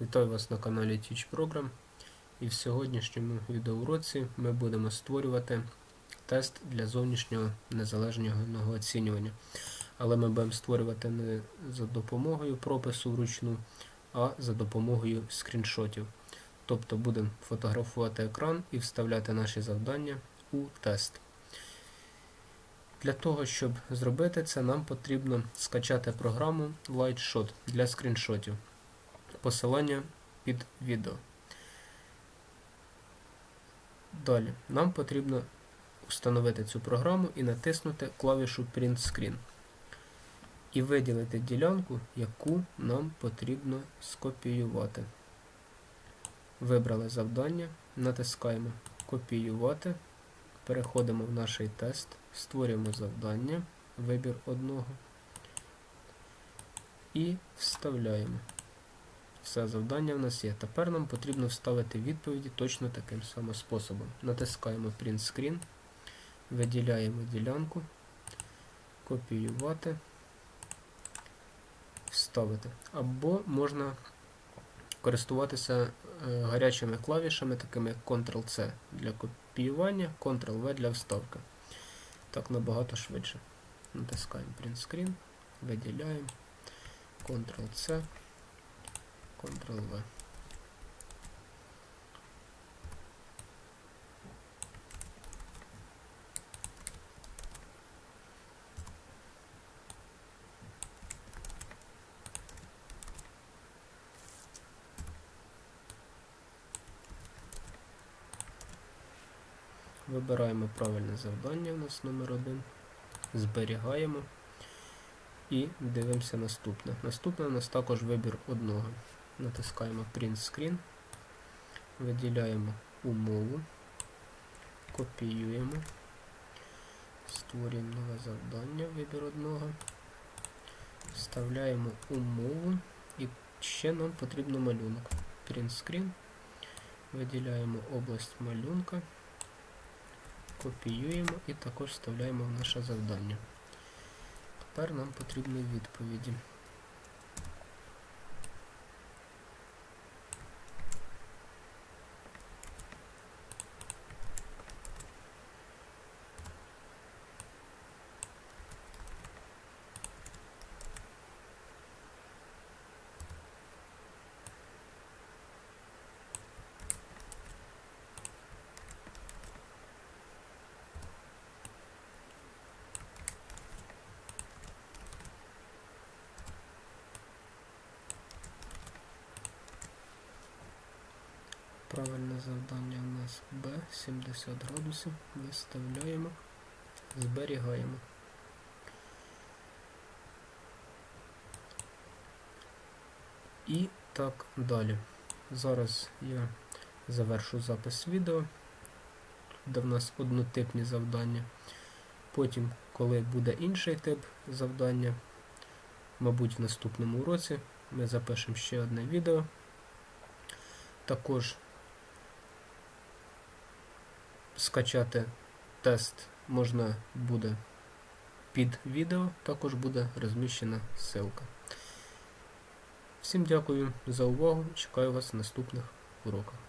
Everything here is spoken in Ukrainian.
Вітаю вас на каналі Teach Program і в сьогоднішньому відеоуроці ми будемо створювати тест для зовнішнього незалежного оцінювання. Але ми будемо створювати не за допомогою пропису вручну, а за допомогою скріншотів. Тобто будемо фотографувати екран і вставляти наші завдання у тест. Для того, щоб зробити це, нам потрібно скачати програму LightShot для скріншотів посилання під відео. Далі нам потрібно встановити цю програму і натиснути клавішу Print Screen. І виділити ділянку, яку нам потрібно скопіювати. Вибрали завдання, натискаємо Копіювати, переходимо в наш тест, створюємо завдання, вибір одного і вставляємо. Все завдання в нас є. Тепер нам потрібно вставити відповіді точно таким самим способом. Натискаємо Print Screen, виділяємо ділянку, копіювати, вставити. Або можна користуватися е, гарячими клавішами, такими як Ctrl-C для копіювання, Ctrl-V для вставки. Так набагато швидше. Натискаємо Print Screen, виділяємо, Ctrl-C. Ctrl-V. Вибираємо правильне завдання у нас номер 1 зберігаємо і дивимося наступне. Наступне у нас також вибір одного. Натискаємо Print Screen, виділяємо умову, копіюємо, створюємо нове завдання, вибір одного, вставляємо умову. І ще нам потрібно малюнок. Print Screen, виділяємо область малюнка, копіюємо і також вставляємо в наше завдання. Тепер нам потрібні відповіді. Правильне завдання у нас Б, 70 градусів, виставляємо, зберігаємо. І так далі. Зараз я завершу запис відео, де в нас однотипні завдання. Потім, коли буде інший тип завдання, мабуть, в наступному уроці ми запишемо ще одне відео. Також скачати тест можна буде під відео, також буде розміщена ссылка. Всім дякую за увагу. Чекаю вас в наступних уроках.